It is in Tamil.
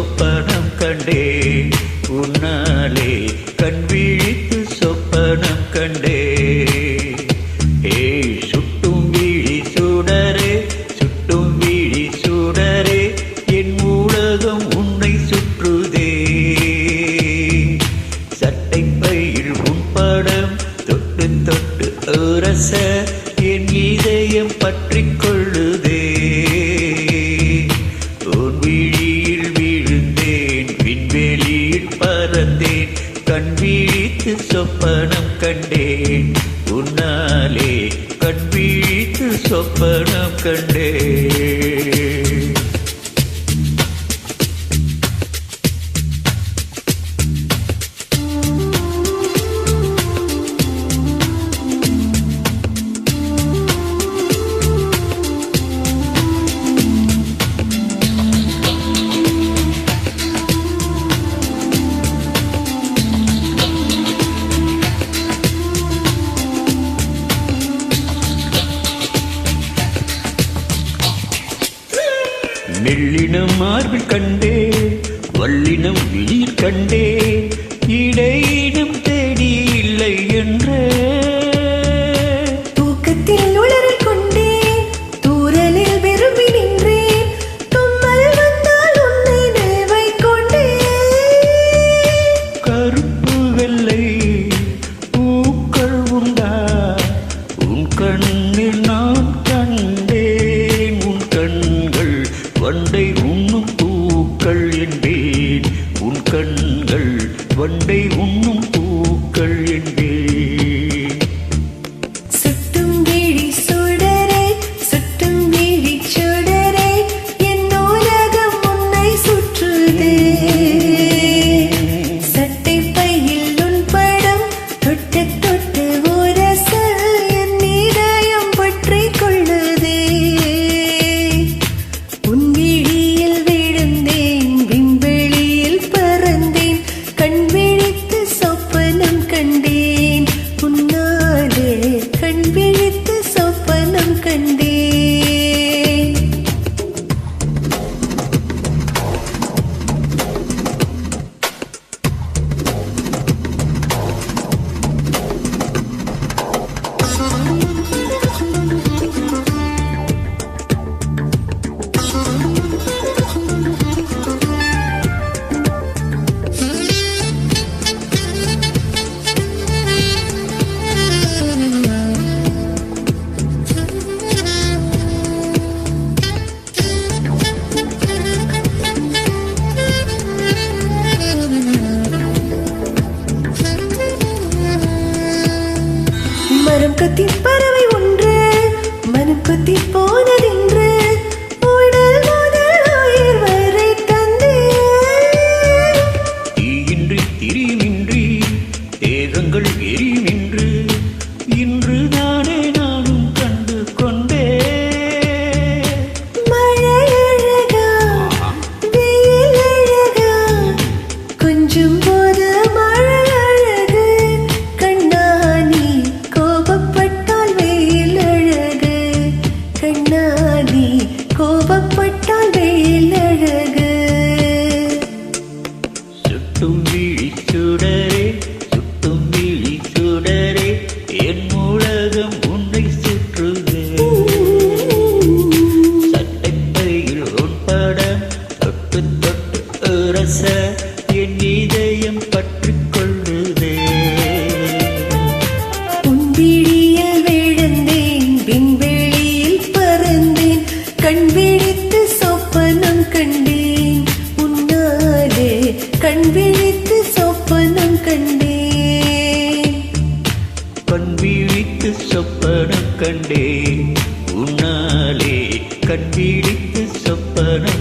சொப்பனம் கண்டே. உன்னாலே கண் விழித்து சொப்பனம் கண்டே. ஏய் சுட்டும் விழி சுடரே சுட்டும் விழி சுடரே என் ஊடகம் உன்னை சுற்றுதே. சட்டை பையில் உன் படம் தொட்டு தொட்டு உரச விழியில் பறந்தேன் கண் விழித்து சொப்பனம் கண்டேன். உன்னாலே கண் விழித்து சொப்பனம் கண்டேன். மெல்லினம் மார்பில் கண்டே வல்லினம் நீர் கண்டே இடையிடும் கண் விழித்து சொப்பனம் கண்டேன். உன்னாலே கண் விழித்து சொப்பனம் கண்டேன். கண் விழித்து சொப்பனம் கண்டேன். உன்னாலே கண் விழித்து சொப்பனம்